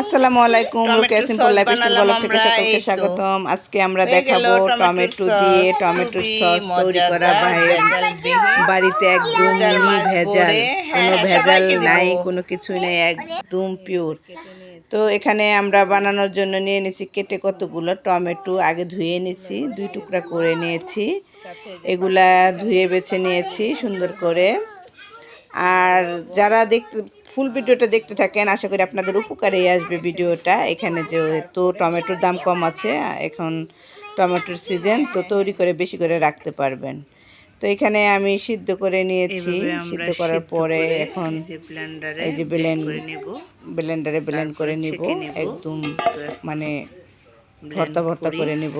আসসালামু আলাইকুম tomato Rokeya simple lifestyle blog থেকে সকলকে স্বাগতম। আজকে আমরা দেখাবো টমেটো দিয়ে খুবই সস তৈরি করা ভাইয়ের বাড়িতে একদম মিনি ভেজাল কোনো ভেজাল নাই কোনো কিছুই নেই। একদম পিওর তো এখানে আমরা বানানোর জন্য নিয়ে নিয়েছি কেটে কতগুলো টমেটো আগে ধুয়ে নিয়েছি দুই টুকরা করে নিয়েছি। এগুলা ধুয়ে বেছে নিয়েছি সুন্দর করে। আর যারা দেখতে ফুল ভিডিওটা দেখতে থাকেন আশা করি আপনাদের উপকারে আসবে ভিডিওটা। এখানে যেহেতু টমেটোর দাম কম আছে এখন টমেটোর সিজন তো তৈরি করে বেশি করে রাখতে পারবেন। তো এখানে আমি সিদ্ধ করে নিয়েছি। সিদ্ধ করার পরে এখন এই যে ব্লেন্ডারে ব্লেন্ড ব্লেন্ডারে ব্লেন্ড করে নিব। একদম মানে ভর্তা ভর্তা করে। নিব।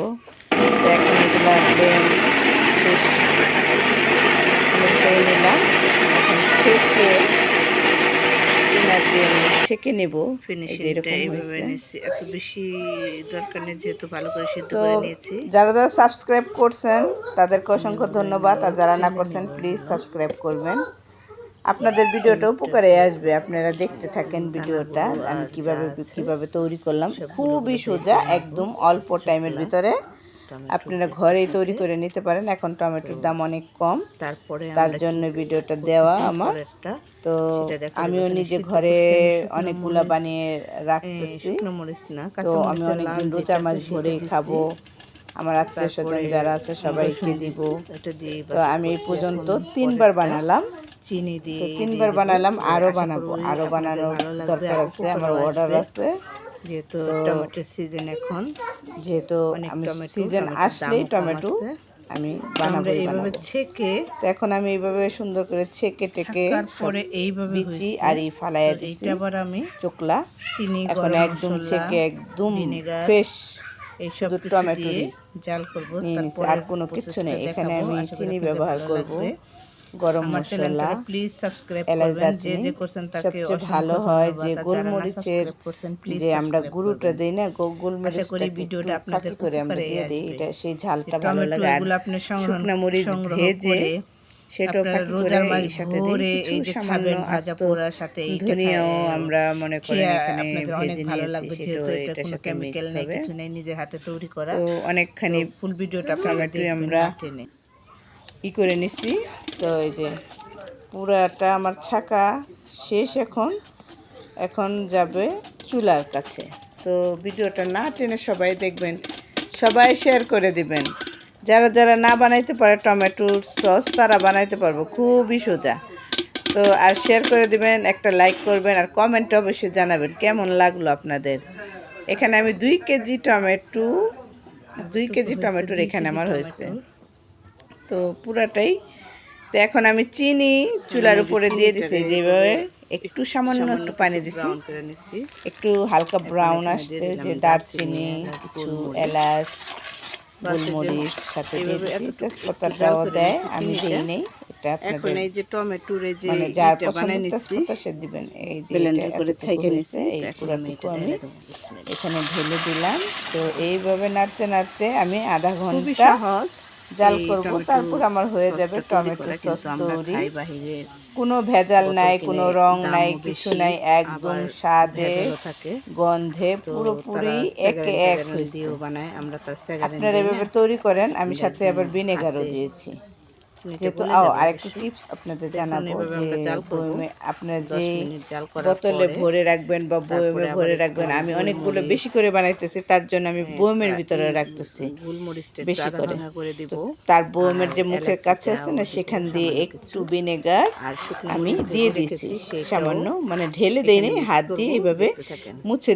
এখন এগুলা ব্লেন্ড শেষ করে নিলাম এখন ছেঁকে টিনার ছেঁকে নেব এত বেশি দরকার নেই যেহেতু ভালো করে সিদ্ধ করে নিয়েছি। যারা যারা সাবস্ক্রাইব করছেন তাদেরকে অসংখ্য ধন্যবাদ। আর যারা না করছেন প্লিজ সাবস্ক্রাইব করবেন। আপনাদের ভিডিওটা উপকারে আসবে। আপনারা দেখতে থাকেন ভিডিওটা। আমি কীভাবে কীভাবে তৈরি করলাম। খুবই সোজা একদম অল্প টাইমের ভিতরে। আপনারা ঘরেই তৈরি করে নিতে পারেন। এখন টমেটোর দাম অনেক কম। তারপরে তার জন্য ভিডিওটা দেওয়া আমার। তো আমিও নিজে ঘরে অনেকগুলা বানিয়ে রাখতেছি। তো আমি অনেকদিন যেটা মাছ আছে ভরেই খাব। আমার আত্মীয় স্বজন যারা আছে সবাইকে দিব। তো আমি এই পর্যন্ত তিনবার বানালাম। চিনি দিয়ে তিনবার বানালাম তো আরও আশা বানাবো। করি আরও বানানোর দরকার আছে আমার অর্ডার আছে। যেহেতু টমেটোর সিজন এখন যেহেতু আমি সিজন আসলেই টমেটো আমি বানাবো এইভাবে ছেঁকে এখন আমি এইভাবে সুন্দর করে ছেঁকে টেকে তারপরে এইভাবে বিচি আর এই ফালাইয়া দিছি। এইটা আবার আমি চোকলা চিনি এখন একদম ছেঁকে একদম ফ্রেশ এইসব টমেটো। জাল করব। আর কোনো কিছু নেই। এখানে আমি চিনি ব্যবহার করব। গরম মশলা প্লিজ সাবস্ক্রাইব করবেন। যে যে করছেন তাকে ভালো হয় যে গোলমরিচের যে আমরা গুঁড়োটা। দিই না করি ভিডিওটা আপনাদের করে আমরা দিয়ে দিই এটা সেই ঝালটা ভালো লাগে। আর আপনি শুকনা মরিচ ভেজে করে সেটাও আপনারা ফাঁকি করে রোজার মাস সাথে দিই। এই যে খাবেন ভাজা পোড়ার সাথে ধনিয়াও আমরা মনে করেন এখানে আপনাদের অনেক ভালো লাগবে যেহেতু এটা কোনো কেমিক্যাল নেই কিছু নেই নিজের হাতে তৈরি করা। অনেকখানি ফুল ভিডিওটা আপনারা আমরা। ই করে নিছি। তো এই যে পুরাটা আমার ছাকা শেষ এখন। এখন যাবে চুলার কাছে। তো ভিডিওটা না টেনে সবাই দেখবেন, সবাই শেয়ার করে দিবেন। যারা যারা না বানাইতে পারে টমেটোর সস, তারা বানাইতে পারব, খুবই সোজা। তো আর শেয়ার করে দিবেন, একটা লাইক করবেন আর কমেন্টে অবশ্যই জানাবেন, কেমন লাগল আপনাদের? এখানে আমি দুই কেজি টমেটো, দুই কেজি টমেটোর এখানে আমার হয়েছে। তো পুরাটাই। তো এখন আমি চিনি চুলার উপরে দিয়ে দিছি যেভাবে একটু সামান্য একটু পানি দিছি। একটু হালকা ব্রাউন আসছে যে দারচিনি কিছু এলাচ গোলমরিচ সাথে দিয়ে দিছি। তেজপাতাটাও দেয় আমি দিই নেই এটা এখন এই যে টমেটোর যে মানে যার পছন্দ তেজপাতা সে দিবেন। এই যে ব্লেন্ডার করে ছাইকে হয়েছে, এই তো এখন আমি পুরাটুকু আমি ঢেলে এখানে ঢেলে দিলাম। তো এইভাবে নাড়তে নাড়তে আমি আধা ঘণ্টা সহজ। জাল করব তারপর আমার হয়ে যাবে টমেটো সস তৈরি। কোনো ভেজাল নাই কিনে রং নাই কিছু নাই একদম স্বাদে গন্ধে পুরোপুরি একে এক আপনারা এভাবে তৈরি করেন আমি সাথে আবার ভিনেগারও দিয়েছি। যেহেতু গলে ও যাবে আর একটু অবশ্যই। টিপস আপনাদের জানাব যে আপনার যে বোতলে ভরে রাখবেন বা বয়মে ভরে রাখবেন আমি অনেকগুলো বেশি করে বানাইতেছি তার জন্য আমি বয়মের হ্যাঁ, ভিতরে রাখতেছি বেশি করে। তার বয়মের যে মুখের কাছে আছে না সেখান দিয়ে একটু ভিনেগার আমি দিয়ে দিয়েছি সামান্য মানে ঢেলে mix হাত দিয়ে এইভাবে মুছে